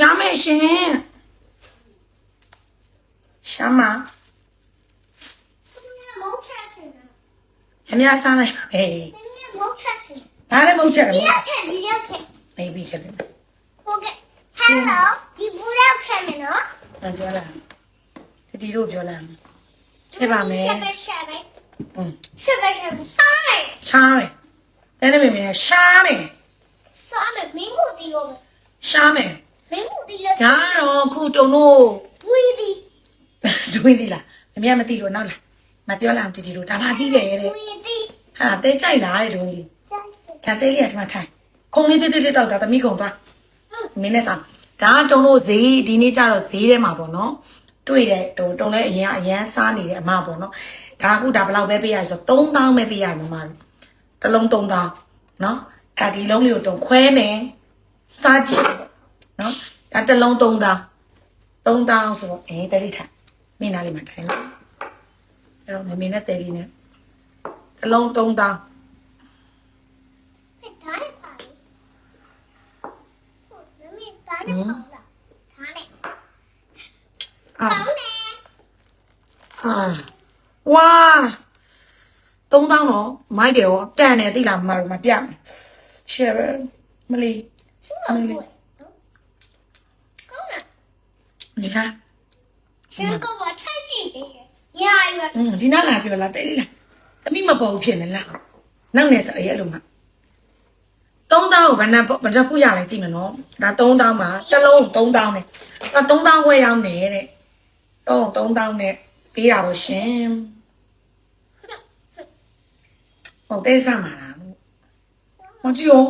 ရှာမယ်ရှင်ရှာမမုတ်ချက်ချင်တာအများစားလိုက်ပါအေးနင်မုတ်ချက်ချင်ဒါလည်းမဟုတ်ချက်ဒီဘူးရောက်ချက်ဒီရောက်ချက်မေးပြီးချက်တယ်ဟုတ်ကဲ့ Hello ဒီဘူးရောက်ချက်မယ်နော်။အပြောလာ။တတီတို့ပြောလာ။ချက်ပါမယ်ရှက်ပဲရှက်ပဲ။อืมရှက်ပဲရှက်ပဲစားမယ်ရှားမယ်။တဲ့နေမေမေနဲ့ရှားမယ်စားမယ်မင်းကိုတီးလို့။ရှားမယ် မင်းကိုတီးလို့။ဒါတော့ခုတုံတို့ဝီဒီဒွေးသီလား။မမေကမသိလို့နောက်လာ။မပြောလာအောင်တတီတို့ဒါမှသိတယ်တဲ့ဝီဒီ။ဟာတဲကြိုက်လားတဲ့ဒွေးလေးကြိုက်တယ်။ဒါတဲလေးကဒီမှာထိုင်။ခုံလေးတေးတေးလေးတောက်တာသမီးကုံသွား။မင်းနဲ့စား။ဒါကတုံတို့ဈေးဒီနေ့ကျတော့ဈေးထဲမှာပေါ့နော်။တွေ့တယ်တုံတုံလည်းအရင်ကအရန်စားနေတဲ့အမပေါ့နော်။ဒါအခုဒါဘယ်လောက်ပဲပေးရဆိုတော့3000ပဲပေးရတယ်မမတို့။တစ်လုံး3000နော်။ဒါဒီလုံးလေးကိုတုံခွဲမယ်။စားကြည့် နော်။ဒါတစ်လုံး3000 3000ဆိုတော့အေးတတိထားမင်းနားလေးမှာထိုင်နော်။အဲ့တော့မမေနဲ့တဲလေးနဲ့တစ်လုံး3000ဟဲ့ဒါနဲ့ခါလေဟုတ်မင်းဒါနဲ့ခါလားဒါနဲ့အာကောင်းတယ်အာဝါ ဒီဟာရှင်ကဘာထက်ရှိတယ်ညာရွယ်อืมဒီနားလာပြောလားတဲလေးလားသမီးမပေါ်ဘူးဖြစ်နေလားနောက်နေစအဲ့လိုမှ3000ကိုဘယ်နှဘယ်တစ်ခုရလဲကြည့်မယ်နော်ဒါ3000မှာတစ်လုံး3000နဲ့ဒါ3000ခွဲရောက်နေတဲ့တော့3000နဲ့ပေးတာပေါ့ရှင်ဟုတ်တဲ့စမှာလားမကြည့်ရော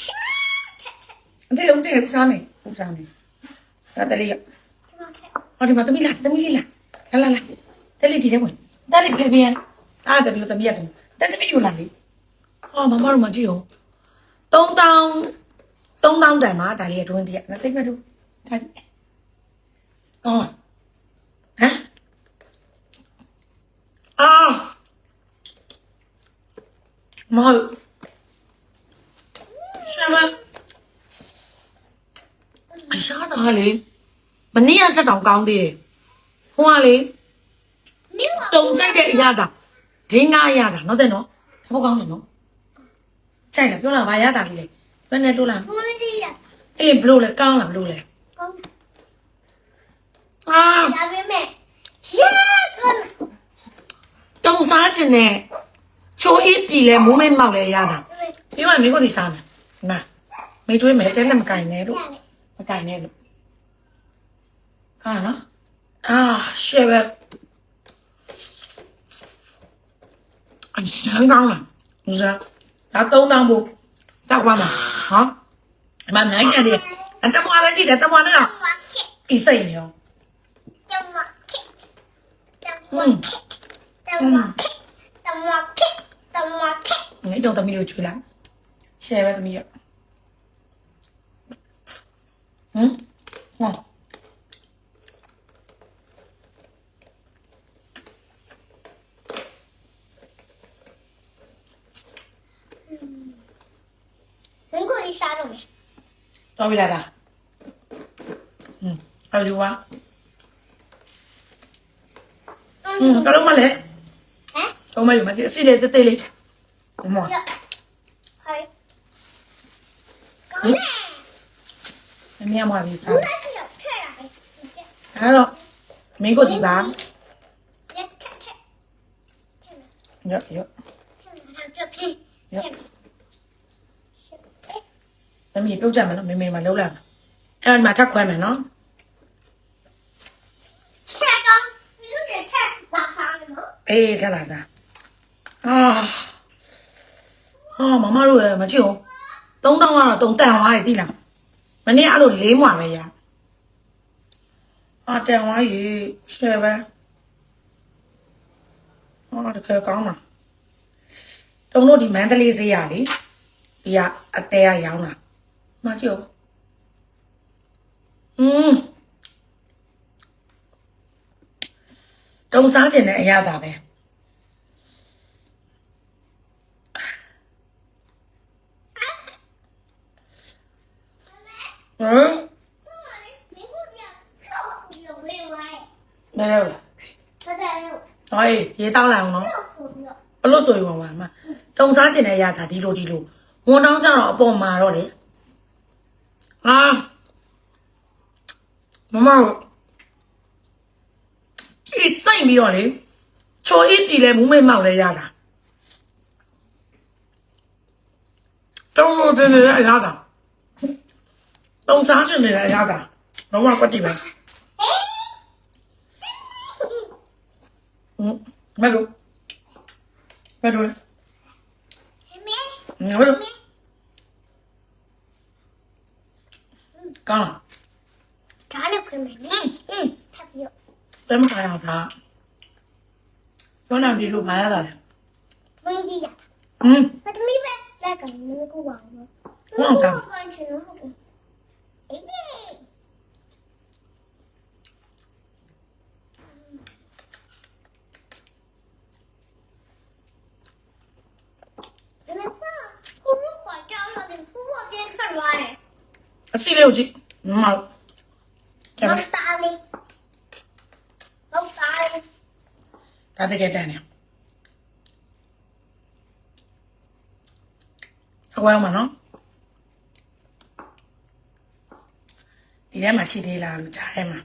ချက်ချက်အတေဦးတေဦးစားမယ်ဦးစားမယ်ဒါတလေးရဒီမှာချက် ဟောဒီမှာသမီးလာသမီးလေးလာလာလာလာတလေးဒီထဲဝင်တလေးဖေဖေအားတလေးသမီးရတယ်တသမီးယူလာလေဟောမမတို့မကြည့်ရော3000 3000တန်မှာဒါလေးအတွင်းတည်းငါသိမတို့ဒါကောင်းလားဟမ်အာမဟုတ်ဆရာမအရှားသားလေ မနေ့ကချက်တောင်ကောင်းသေးတယ်ဟိုကလေမင်းကတုံကြိုက်တဲ့အရာတာဒင်းကားအရာတာနော်တဲ့နော်ဘောကောင်းတယ်နော်ကြိုက်လားပြောလားဘာရတာလေးလဲဘယ်နဲ့တိုးလားဘူးဒီရအေးဘလို့လဲကောင်းလားဘလို့လဲကောင်းတယ်အာဒါပေမဲ့ရဲကောင်းတုံစားခြင်းနဲ့ချိုးအေးပြီလဲမိုးမဲမောက်လဲရတာတယ်ပြီးမှမင်းကိုဒီစားမယ်နာမေးကျွေးမယ်တဲနဲ့မကင်နဲ့လို့ရတယ်မကင်နဲ့လို့ ဟာနော်အာရှယ်ပဲအရင်ကောင်းလားဦးစားဒါ3000ဘူးတောက်သွားမှာဟောအမနိုင်ကြတယ်အတမွားပဲရှိတယ်တမွားနဲ့တော့ဝါခက်ဤစိတ် နေရောတမခက်တမခက်တမခက်တမခက်တမခက်ငါတော့သမီးလေးကိုကျွေးလိုက်ရှယ်ပဲသမီးရဟမ်ဟောမင်းကိုဒီစားတော့မယ်တော်ပြီလားဒါဟမ်အဲ့ဒီဝါဟမ်ကတော့မလဲဟမ်တော့မယူမကြည့်အစီလေးတေးသေးလေးဒီမောရဟိုင်ကောင်းတယ်မင်းမပါပြီဘူးလက်ချစ်ထည့်ရတယ်အဲ့တော့မင်းကိုဒီပါရက်ထက်ထက်ထည့်မယ်ရော့ရော့ထည့်မယ်ကြက်ထည့်ထည့် မယ်သမီးပြုတ်ကြမယ်နော်မင်းမင်းမလုံးလိုက်အဲ့တော့ဒီမှာထပ်ခွဲမယ်နော်ဆက်ကောင်းမြို့တဲ့ထက်ဘာစားလဲနော်အေးထက်လာတာအာအာမမတို့လည်းမကြည့်အောင်3000ကတော့တုံတန်သွားပြီတိလားမနေ့အဲ့လိုလေးမွာပဲရအာတန်သွားရေရှယ်ပဲအာတကယ်ကောင်းလားတုံတို့ဒီမန္တလေးဈေးရလေဒီကအသေးအရောင်းတာ မကျော်อืมတုံစားခြင်းနဲ့အရသာပဲဟမ်没有了。他在肉。哎，也当然了。不啰嗦一碗碗嘛。中餐进来呀，他滴落滴落。我当讲了，帮忙了嘞。 အပေါ်မှာတော့လေအာမမတို့ဒီစိတ်ပြီးတော့လေချိုအေးပြည်လဲမူးမိတ်မောက်လဲရတာတုံလို့ကျင်နေတဲ့အရာတာတုံစားကျင်နေတဲ့အရာတာလုံးဝပတ်တိပဲဟမ်မလို့မလို့မင်းမလို့ 干了，炸了可美了，嗯嗯，他不要，怎么还想炸？用那啤酒埋了的，我有几样，嗯，那都没买，来干那个王子，王子，哎呀，老爸，葫芦夸张了，你边看来。 အေးဒါနဲ့ပါဘုလို့ခေါ်ကြောင်းလို့ဘုဘပြန်ထွက်သွားတယ်အစီလေးကိုကြည့်မမကျန်လောက်သားလေးလောက်သားလေးဒါတကယ်တန်နေအဝဲမှာနော်ဒီထဲမှာရှိသေးလားလို့ကြားထဲမှာ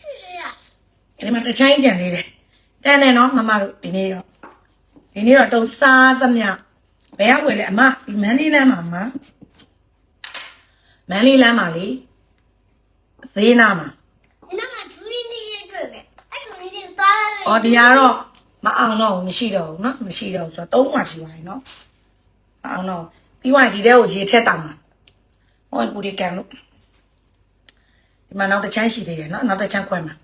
ရှိရှိရဒီမှာတချိုင်းကြံသေးတယ်တန်တယ်နော်မမတို့ဒီနေ့တော့ဒီနေ့တော့တုံစားသမျှဘယ်ရောက်ွယ်လဲအမဒီမန်လေးလမ်းမှာမ မန်လေးလမ်းမှာလေဈေးနာမှာ ဒီနောက်မှာဒူးရင်းလေးတွေ့ပဲအဲ့ဒူးရင်းလေးသွားလိုက် ။အော်ဒီကတော့မအောင်တော့ဘူးမရှိတော့ဘူးเนาะမရှိတော့ဘူးဆိုတော့သုံးမှရှိပါရင်เนาะမအောင်တော့ဘူးပြီးသွားရင်ဒီထဲကိုရေထက်တောင်မှာဟောပူရီကန်လို့ဒီမှာနောက်တစ်ချမ်းရှိသေးတယ်เนาะနောက်တစ်ချမ်းခွဲမှာ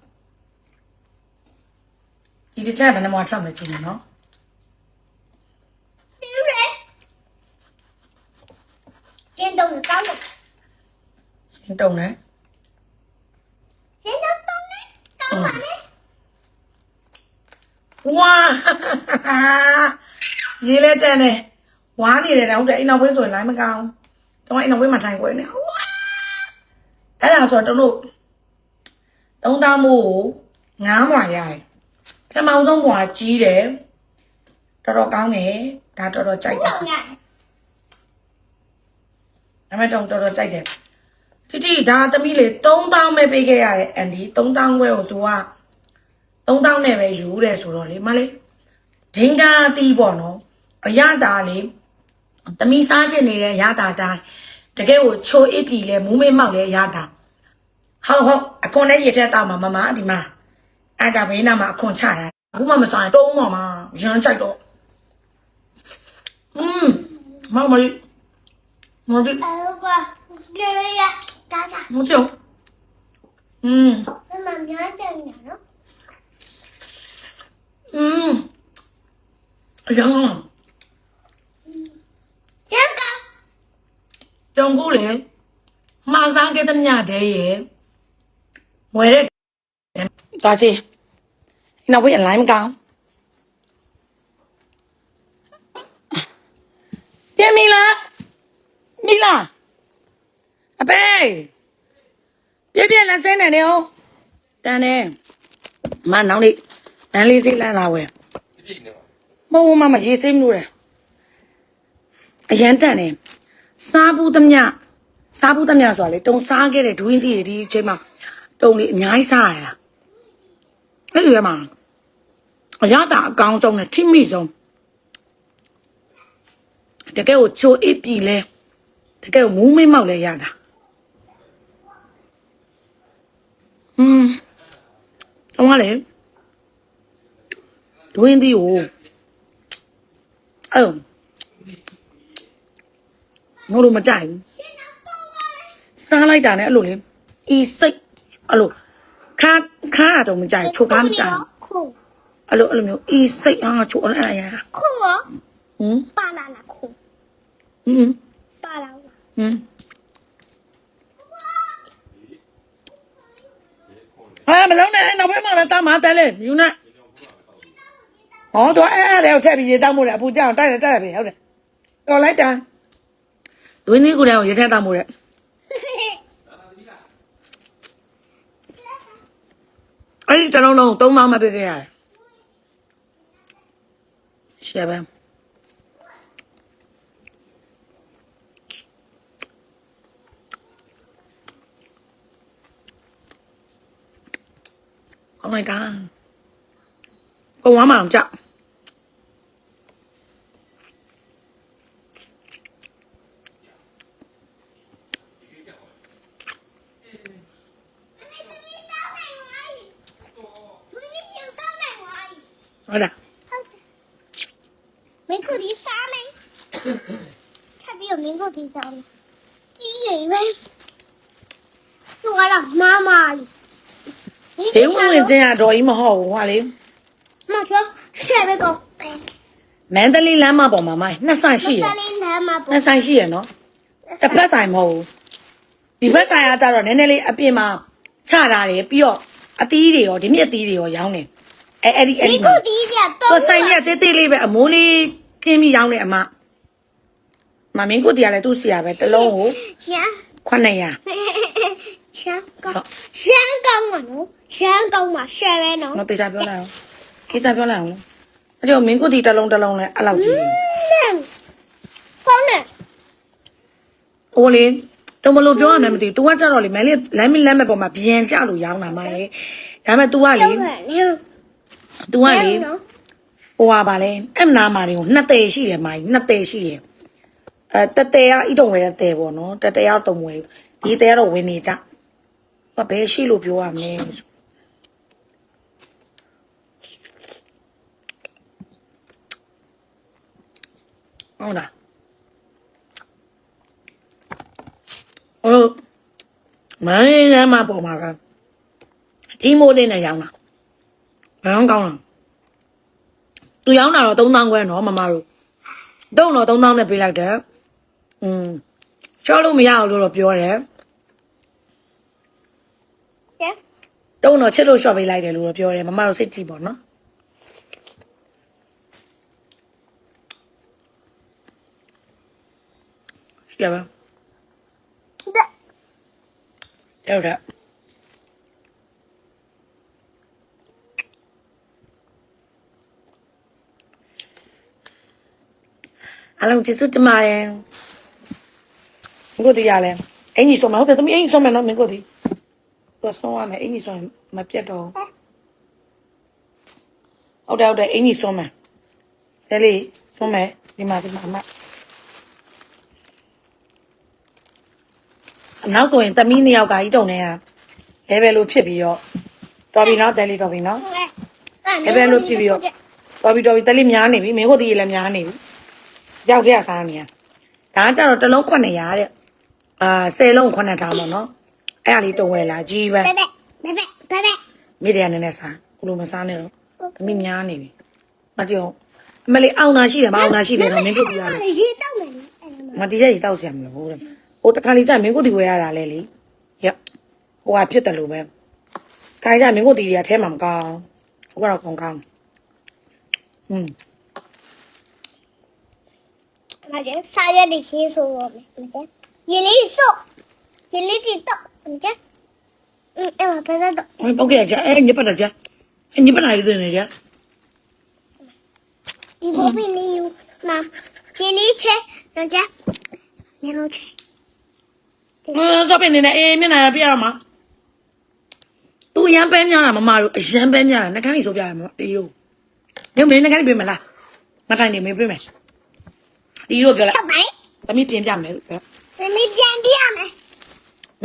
ဒီတစ်ချမ်းကဘယ်နှမထွက်မလဲကြည့်နေเนาะ တူတယ်ကျင်းတော့ကောင်းတ ယ်ရှင်းတုံးတယ်ကျင်းတော့တော့နဲ့ကောင်းပါနဲ့ဝါရေလဲတန်တယ်ဝါနေတယ်တော့တဲ့အိမ်နောက်ဝေးဆိုရင်လိုက်မကောင်းတော့အိမ်နောက်ဝေးမှာထိုင်ခွဲနေဝါအဲ့ဒါဆိုတော့တို့တုံးသားမိုးကိုငားမှရ တယ်ပထမဆုံးဘွာကြီးတယ်တော်တော်ကောင်းတယ်ဒါတော်တော်ကြိုက်တယ် ကောင်းရတယ် ဒါမဲ့တော့တော်တော်ကြိုက်တယ်တိတိဒါသမီးလေ3000ပဲပေးခဲ့ရတယ်အန်ဒီ3000ခွဲကို तू က3000နဲ့ပဲယူတယ်ဆိုတော့လေမလေးဒင်္ဂါတီးပေါ့နော်အရတာလေသမီးစားချင်နေတဲ့အရတာတိုင်းတကယ်ကိုချိုအစ်ပြီလေမူးမေးမောက်လေအရတာဟုတ်ဟုတ်အခွန်နဲ့ရထက်တောက်မှာမမဒီမှာအဲ့ဒါဘေးနားမှာအခွန်ချတာအခုမှမဆိုင်တုံးပါမှာရမ်းကြိုက်တော့อืมမောင်မလေးမောင်ကြီး အဲ့ဘာလေ 가 자. 뭐 죠? 음, 엄마 면허증이 야, 음. 야, 잠 깐. 정구 래. 마상 깨담냐 대 예. 왜 래? 다 시. 이나 왜 라임 강? ပြင်မီလားမီလား အပေပြပြလက်စင်းနေတယ်ဟုတ်တန်တယ်မနောက်နေ့လမ်းလေးစိတ်လမ်းလာဝယ်မဟုတ်ဘူးမမရေးစိတ်မလို့တယ်အရန်တန်တယ်စားဘူးသမျှစားဘူးသမျှဆိုတာလေတုံစားခဲ့တဲ့ဒူးရင်းတီတွေဒီအချိန်မှာတုံလေးအများကြီးစားရတာအဲ့ဒီထဲမှာအရသာအကောင်းဆုံးနဲ့ထိမိဆုံးတကယ်ကိုချိုအစ်ပြီလဲတကယ်ကိုမူးမိတ်မောက်လဲရတာ อืมတော့လေဒူးရင်းတီကိုအဲ့ငိုလို့မကြိုက်ဘူးစားလိုက်တာနဲ့အဲ့လိုလေအီစိတ်အဲ့လိုခါခါတာတော့မကြိုက်ချိုကားမကြိုက်ဘူးခုအဲ့လိုအဲ့လိုမျိုးအီစိတ်အားချိုအဲ့အဲ့ရတာခုရောဟမ်ပါလာလားခုဟမ်ပါလာလားဟမ် ဟာမလုံးနဲ့အဲ့နောက်ဘက်မှာလည်းတာမတဲလေယူနေဟောတော့အဲ့အဲ့လေးကိုထည့်ပြီးရေတောက်မှုလေအပူကြောင်တိုက်တယ်တိုက်တယ်ပဲဟုတ်တယ်တော်လိုက်တာဒွင်းကြီးကိုလည်းရေထည့်တောက်မှုလေအဲ့ဒီဒီတစ်လုံးလုံးသုံးပေါင်းမပေးခဲ့ရတယ်ရှယ်ပဲ အမေတာကိုဝမ်းမအောင်ကြောက် မင်းသမီးတောင်းနိုင်ပါ့မင်းသမီးတောင်းနိုင်ပါ့ ဟုတ်လား ဟုတ်တယ်မင်းကိုဒီစားမယ်ထပ်ပြီးတော့မင်းကိုဒီစားမယ်ကြီးရယ်ပဲဆိုတော့မမလေး ဈေးဝင်ဝင် ချင်းရတော့ကြီးမဟုတ်ဘူးဟာလေမချောရှယ်ပဲကောမန္တလေးလမ်းမပေါ်မှာမိုင်းနှစ်ဆိုင်ရှိရမယ်လေးလမ်းမှာပေါ့နှစ်ဆိုင်ရှိရယ်နော်တစ်ဖက်ဆိုင်မဟုတ်ဘူးဒီဘက်ဆိုင်ကကြတော့နည်းနည်းလေးအပြင်မှာချထားတယ်ပြီးတော့အသီးတွေရောဒီမြက်သီးတွေရောရောင်းတယ်အဲအဲ့ဒီအဲ့ဒီဒီကိုမှာဒီစရာသူတော့ဆိုင်ကြီးကတေးသေးလေးပဲအမိုးလေးခင်းပြီးရောင်းတယ်အမမမင်းကိုတရားလဲသူ့စီရပဲတစ်လုံးကိုရန်900 ရှမ်းကောင်းရှမ်းကောင်းမနော်ရှမ်းကောင်းမှာရှယ်ပဲနော် နော်တေချာပြောလိုက်အောင်တေချာပြောလိုက်အောင်အဲ့တော့မင်းကိုဒီတစ်လုံးတစ်လုံးလဲအဲ့လောက်ကြီး ဖုန်းနဲ့ ဟိုလေတော့မလို့ပြောရမှန်းမသိဘူး तू ကကြတော့လေမင်းလေးလမ်းမလမ်းမဲ့ပေါ်မှာဗျင်ကြလို့ရောင်းတာမလေဒါပေမဲ့ तू ကလေ တော့နေ तू ကလေဟိုဟာပါလေအဲ့နာမာလေးကိုနှစ်သေးရှိတယ်မိုင်းနှစ်သေးရှိတယ်အဲတတဲရဤတုံဝဲတဲ့တဲပေါ့နော်တတဲရတုံဝဲဒီတဲကတော့ဝင်နေကြ ဘာဘယ်ရှိလို့ပြောရမလဲဆိုဟုတ်လားဟိုမင်းလေးလမ်းမပေါ်မှာကဒီမိုးလေးနဲ့ရောင်းတာဘယ်တော့ကောင်းလားသူရောင်းတာတော့3000ခွဲနော်မမတို့တုံးတော့3000နဲ့ပေးလိုက်တယ်อืมချောလို့မရအောင်လို့တော့ပြောတယ် ကဲ တုံးတော့ချစ်လို့ရှော့ပေးလိုက်တယ်လို့တော့ပြောတယ်မမတို့စိတ်ကြည့်ပေါ့နော်ရှိရပါဒါရောက်တာအလုံးကျေးဇူးတင်ပါတယ်မင်းကိုတရားလဲအင်ကြီးဆုံးမဟုတ်တယ်သမီးအင်ကြီးဆုံးမယ်နော်မင်းကိုဒီ သူဆုံးရမယ်အင်ကြီးဆုံးရင်မပြတ်တော့ဟုတ်တယ်ဟုတ်တယ်အင်ကြီးဆုံးမယ်ဒါလေးဆုံးမယ်ဒီမှာဒီမှာအမနောက်ဆိုရင်သမီးနှစ်ယောက်ကကြီးတုံနေတာလဲပဲလို့ဖြစ်ပြီးတော့တော်ပြီနော်တဲလေးတော်ပြီနော်တော်ပြီတော်ပြီတဲလေးများနေပြီမင်းကိုဒီလည်းများနေပြီရောက်တဲ့စားနေရဒါကကြတော့တစ်လုံး900တဲ့အာ10လုံး9ထားပါနော် အဲ့ဒါလေးတုံဝဲလာကြီးပဲဘဲဘဲဘဲဘဲဘဲဘဲမိတယ်နည်းနည်းစားဘလို့မစားနဲ့တော့သမီးများနေပြီမကြောက်အမလေးအောင်နာရှိတယ်မအောင်နာရှိတယ်တော့မင်းတို့ပြရတယ်ရေတောက်မယ်နော်အဲ့ဒါမတီးရည်တောက်ဆရာမလို့တဲ့ဟိုတခါလေးကျမင်းကိုတီဝဲရတာလေလေရဟိုဟာဖြစ်တယ်လို့ပဲခါကြမင်းကိုတီရထဲမှာမကောင်းဟိုကတော့ကောင်းကောင်းอืมမှာကျစားရတဲ့ရှင်းဆိုရမယ်ရေလေးစို့ရေလေးတီတော့ 你么？嗯，哎，我不知道。我给，哎，你把他接，哎，你把哪一的接？你不会没有吗？接你去，能接？没有接。我这边的呢，哎，没来别了吗？都先摆面了妈，妈哟，先摆了，那看你手表有没？哎有没有，那看你表没啦？那看你没表没？李若表了。小白。咱们边边没？咱们边边没？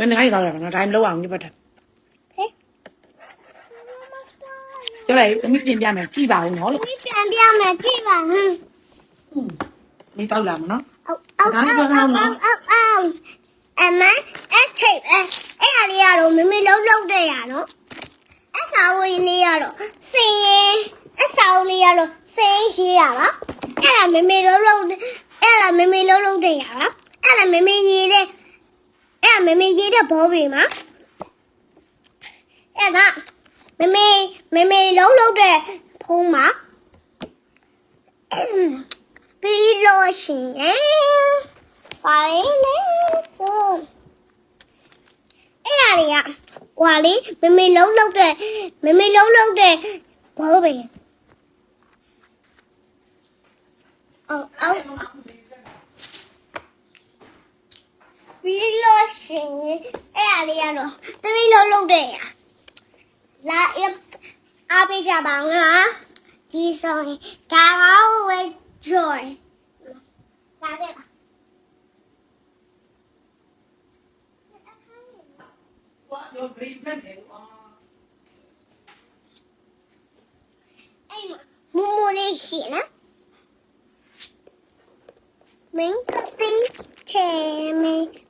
မီးပြင်ပြမယ်လို့ပြောမင်းပြန်ပြရမယ်မင်းနှကန်းကြီးတော့ရမှာနော်ဒါမှမလောက်အောင်ညပတ်တယ်ဟဲ့ပြောလိုက်သမီးပြင်ပြမယ်ကြည့်ပါဦးနော်လို့မင်းပြန်ပြမယ်ကြည့်ပါဟမ်ဒီတောက်လာမနော်အောက်အောက်အောက်အောက်အောက်အောက်အမအဲ့ထိပ်အဲ့အဲ့ဟာလေးကတော့မမေလုံးလုံးတဲ့ရနော်အစာဝေးလေးကတော့စင်ရင်အစာဝေးလေးကတော့စင်ရှိရလားအဲ့ဒါမမေလုံးလုံးအဲ့ဒါမမေလုံးလုံးတဲ့ရလားအဲ့ဒါမမေရေးတဲ့ အဲ့ဒါမမေရေးတဲ့ဘောဘေးမှာအဲ့ဒါမမေမမေလုံးလုံးတဲ့ဖုံးမှာပြီးလို့ရှိရင်ပါလေလေဆိုအဲ့ဒါတွေကဟွာလေမမေလုံးလုံးတဲ့မမေလုံးလုံးတဲ့ဘောပဲအော်အော် ပြီးလို့ရှိရင်အဲ့အလေးကတော့သမီးလုံးလုံးတဲ့ရလာအအပေးကြပါငါဒီဆောင်ဒါကောင်းဝဲ joy လာခဲ့ပါဘာလို့ပြင်းထန်နေလဲအဲ့မှာမူမူလေးရှိလားမင်းကပင်းထဲမင်း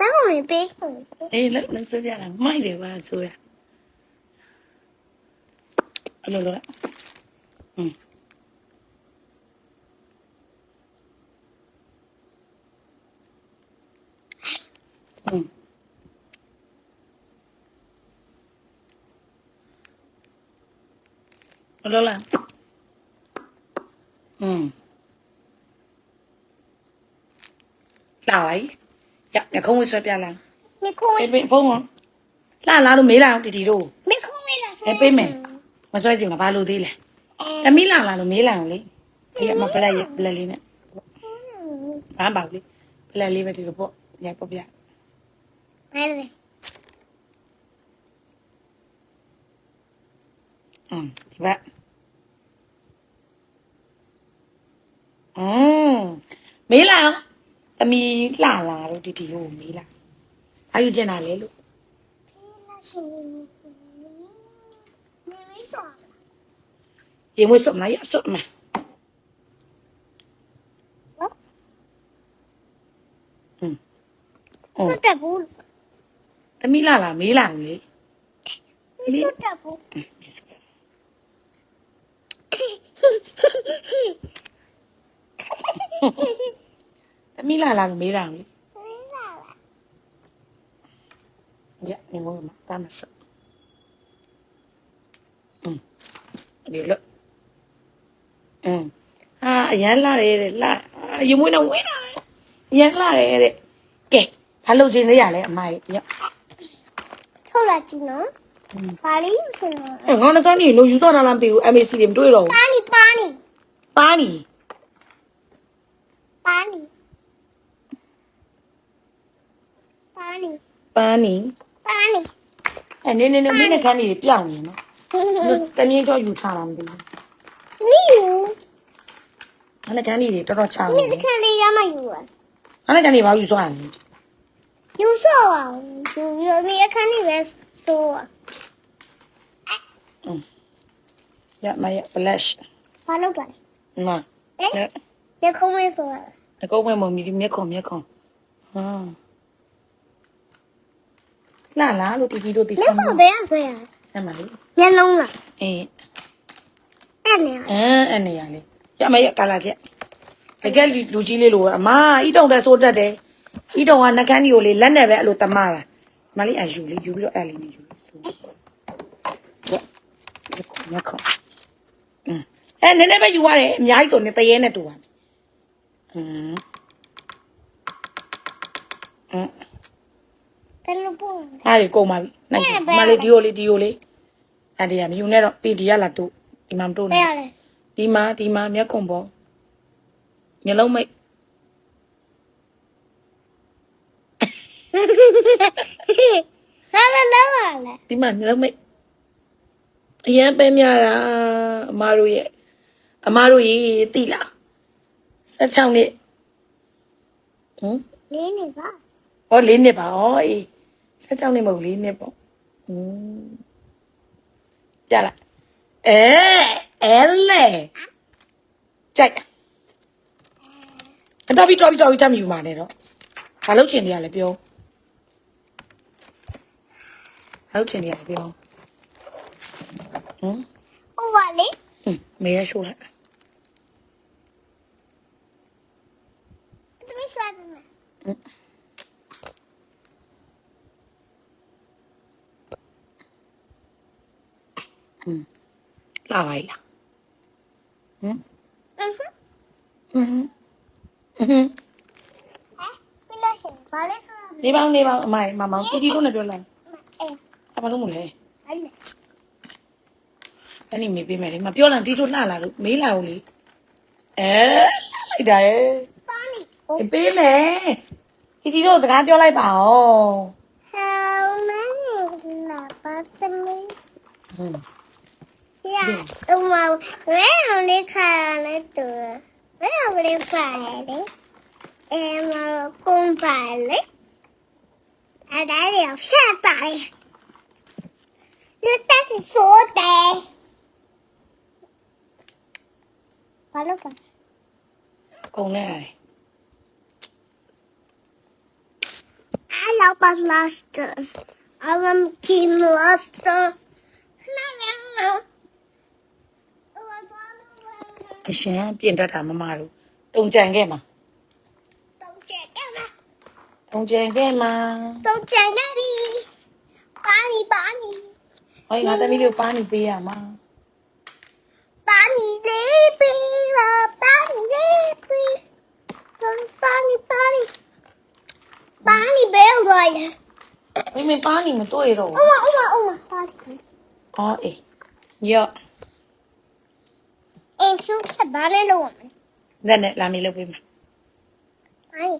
တောင်းဝင်ပေးကုန်အေးလို့လို့ဆိုပြလိုက်မိုက်တယ်ပါဆိုရအလိုလိုอื ဘူးအလောလာอืมလာပါ ਈ ရညခုံးဝေးဆွဲပြလာမခုံးပေးပေးဖုန်းဟောလာလာလို့မေးလာအောင်တီတီတို့မခုံးမေးလာဆွဲပေးမယ်မဆွဲချင်မဘာလို့သေးလဲတမီးလာလာလို့မေးလာအောင်လေဒီကမပလက်ရပလက်လေးနဲ့ဘာပါဘူးလေပလက်လေးပဲဒီလိုပေါ့ညပေါ့ပြ Nerede? Hmm, bak. Hmm. Mei la. Ami la la lo di di yo mei la. Ayu jen na le lo. Ye mo som na ya som ma. Hmm. Sota bulu. လို့ လာရှင်မမီဆော ရေမွေးစုပ်မလားရစုပ်မอืม ဆွတ်တက်ဘူး တမီလာလာမေးလာအောင်လေ ဆွတ်တက်ဘူး တမီလာလာလို့မေးတာလေ မင်းလာလား ညနေမို့မှာတမစอืมဒီလိုอืมအာအရန်လာတယ်တဲ့လာအရင်မွေးတော့ဝင်းတာပဲအရန်လာတယ်တဲ့ကဲဘာလုပ်ချင်သေးရလဲအမရဲ့ည ထုတ်လာကြည့်နော်ပါလီဆိုတော့အဲငါလည်းကနေလို့ယူဆော့တာလားမသိဘူး MAC တွေမတွေ့တော့ဘူးပါနီပါနီပါနီပါနီပါနီပါနီပါနီအဲနေနေနေမင်းနဲ့ခန်းနေပြောင်းနေနော်လို့တမင်းကြောယူထားလားမသိဘူးမီယူငါနဲ့ခန်းနေတော်တော်ချောင်းမနေင်းတခါလေးရမယူอ่ะငါနဲ့ခန်းနေဘာယူဆော့ရလဲ ယူဆော့အောင်ယူယူမီအခန်းလေးပဲဆိုးอ่ะရမရ flash ဘာလုပ်တာလဲမမျက်ခုံးမဲဆိုတာအကုန်းမဲမမီမျက်ခုံမျက်ခုံဟာလာလာလို့တီတီတို့တီချမျက်ခုံဘယ်ကဆွဲရလဲအမလေးမျက်လုံးလားအေးအဲ့နေရအဲအဲ့နေရလေရမရကာလာချက်တကယ်လူကြီးလေးလိုအမအီတောင်တက်ဆိုးတက်တယ် ဤတုံကနှကန်းကြီးကိုလေလက်နဲ့ပဲအဲ့လိုတမတာမလေးအယူလေးယူပြီးတော့အဲ့လေးနေယူဆိုမျက်ခုံအင်းအဲနည်းနည်းပဲယူရတယ်အများကြီးဆိုနေတရေနဲ့တူပါမယ်အင်းအင်းဘယ်လိုပို့အားလေကုန်ပါပြီနိုင်ပြီမလေးဒီယိုလေးဒီယိုလေးအဲ့ဒီကမယူနဲ့တော့တီဒီရလာတို့ဒီမှာမတို့ဘယ်နဲ့ရလဲဒီမှာဒီမှာမျက်ခုံပေါ်မျက်လုံးမိတ် လာလာလာလာဒီမှာနှလုံးမိတ်အရန်ပဲများတာအမားတို့ရဲ့အမားတို့ရေတိလား16နှစ်ဟမ်လေးနှစ်ပါဟောလေးနှစ်ပါဟောအေး16နှစ်မဟုတ်လေးနှစ်ပေါ့ဟမ်ကြလားအဲအဲလေကြိုက်အတော်ပြီးတော်ပြီးတော်ပြီးတမ်းယူမှာနေတော့ဘာလို့ချင်နေရလဲပြော ဘာလို့ချင်နေရလဲပြောဟမ်ဟိုပါလေဟမ်မေရရှိုးလိုက်သမီးဆွာတယ်မလာပါ E လားဟမ်အင်းဟဟမ်ဟမ်ဲပြလိုက်ရှင်ဘာလဲဆွာနေပေါင်းနေပေါင်းအမိုင်မမောင်တီတီတို့နဲ့ပြောလိုက်အေး အမလို့မလဲအဲ့လေအဲ့ဒီမေးပေးမယ်လေမပြောလိုက်တီတို့လှလာလို့မေးလာဦးလေအဲလှလိုက်တာရဲ့ပါနီအေးပေးမယ်တီတီတို့စကားပြောလိုက်ပါဦး How many la patani ဟမ် Ya, uma where only kale tu. Where only file. Em con file. À đã điều xa tại. Nước ta thì số tè. Quá lúc rồi. ကုန်နေရတ ယ် I love a master. I am king master. No, no, no. အရှင်ပြင်တတ်တာမမတို့တုံကြံခဲ့မှာ Don't check it out. တုံကြံခဲ့မှာ Don't check it out. Bunny, bunny. ဟောငါသမီးလေးကိုပါနေပေးရမှာ Bunny, baby, love, bunny, baby. Bunny, bunny. Bunny, bell rồi. မင်းမပါနေမတွေ့တော့ဘူး Oma, oma, oma. Bunny. အော်အေးရော့ Em chú phải bunny luôn. လက်နဲ့လာမေးလုပ်ပေးမယ် Bunny.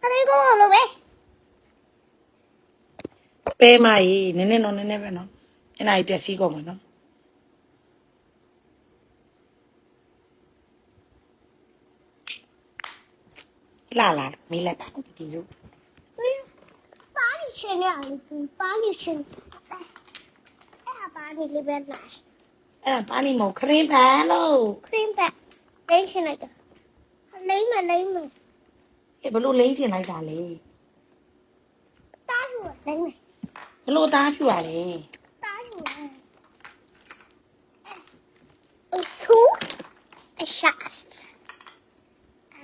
Bunny có luôn bé. ပဲမကြီးနည်းနည်းတော့နည်းနည်းပဲနော် ညနေပျက်စီးကုန်မယ်နော်လာလာမေးလိုက်ပါဒီလို Bunny xin à. Bunny xin. À, bunny lên bên này. အဲ့ဒါပါနေမဟုတ်ခရင်းပန်လို့ Cream back. Lấy xin này kìa. Lấy mà, lấy mà. အေးဘလို့လိမ့်ချင်လိုက်တာလေ Ta rồi, lấy này. ဘလို့သားပြူရလဲ Ta rồi. A two, a shot.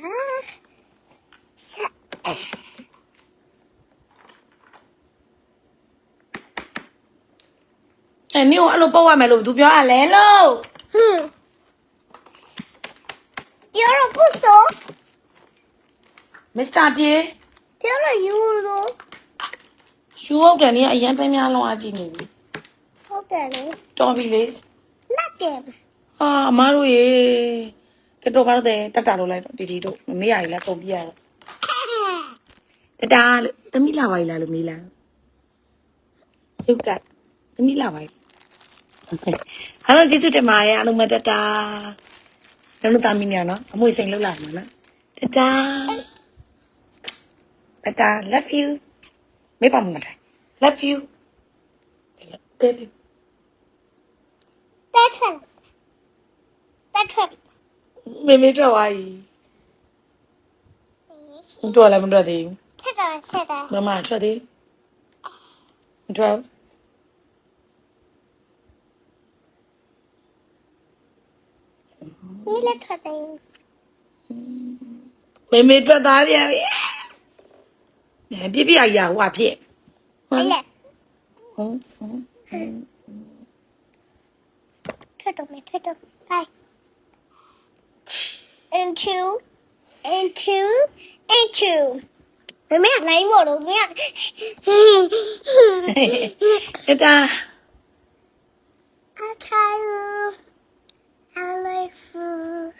Ah, set. အဲ့နင့်ကိုအဲ့လိုပုတ်ရမယ်လို့သူပြောရလဲလို့ Hmm. You're a pusso. မစ္စတာပြေ You're a euro. ရှူဟုတ်တယ်နင်ကအရန်ပဲများလုံးအကြည့်နေပြီ Okay, တော်ပြီလေ look him. အာအမားတို့ရေကတော့ဘာလို့တဲ့တက်တာလို့လိုက်တော့ဒီဒီတို့မမေ့ရည်လားတုံပြရတော့တတာလို့သမီးလာပါ E လားလို့မေးလားရုပ်ကသမီးလာပါ E အားလုံးကျေးဇူးတင်ပါတယ်အားလုံးမတတာကျွန်တော်တာမီးနေရနော်အမွေစိန်လောက်လာမှာနော်တတာတတာ love you မေးပါမမထိုင် love you တဲ့ ပြီ That's him. That's him. မေမေတော့ပါ E တော်လည်းမတော်သေးဘူး Check out, check out. မမထွက်သေးမထွက် Me let her thing. မေမေထွက်သားပြန်ပြီအဲပြပြရဟွာဖြစ် Me let. ဟုတ် Turn to me, turn to me. Bye. And two, and two, and two. မမေနိုင်မို့လို့မင်းတတာ I try you I like food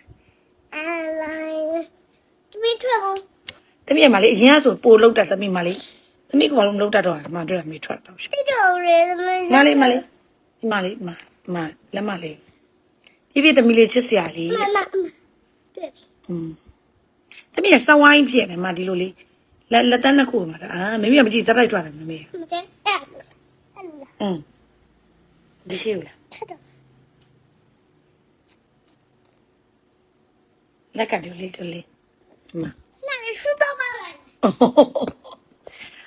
I like to be trouble သမီးကမလေးအရင်ကဆိုပိုလောက်တာသမီးမလေးသမီးကဘာလို့မလောက်တတ်တော့လဲမတွေ့တာမေထွက်တော့ရှိ be trouble မလေးမလေးဒီမလေးမ မလက်မလေးပြပြသမီးလေးချစ်စရာလေး မမ对 อืมသမီးကစဝိုင်းဖြစ်နေမှာဒီလိုလေး လက်လက်သက်နှစ်ခုမှာဒါအာမမေကမကြည့်စက်တိုက်ထွက်တယ်မမေ မကျဲအဲ့အဲ့လိုလား อืมဒီရှိဦးလား ချက်တော့ လက်ကတူလေးတူလေးဒီမှာ နားစူတော့ပါလား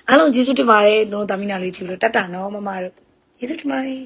အားလုံးကျေးဇူးတင်ပါတယ်နိုးသမီးနာလေးကြည့်လို့တတ်တာနော်မမတို့ကျေးဇူးတင်ပါတယ်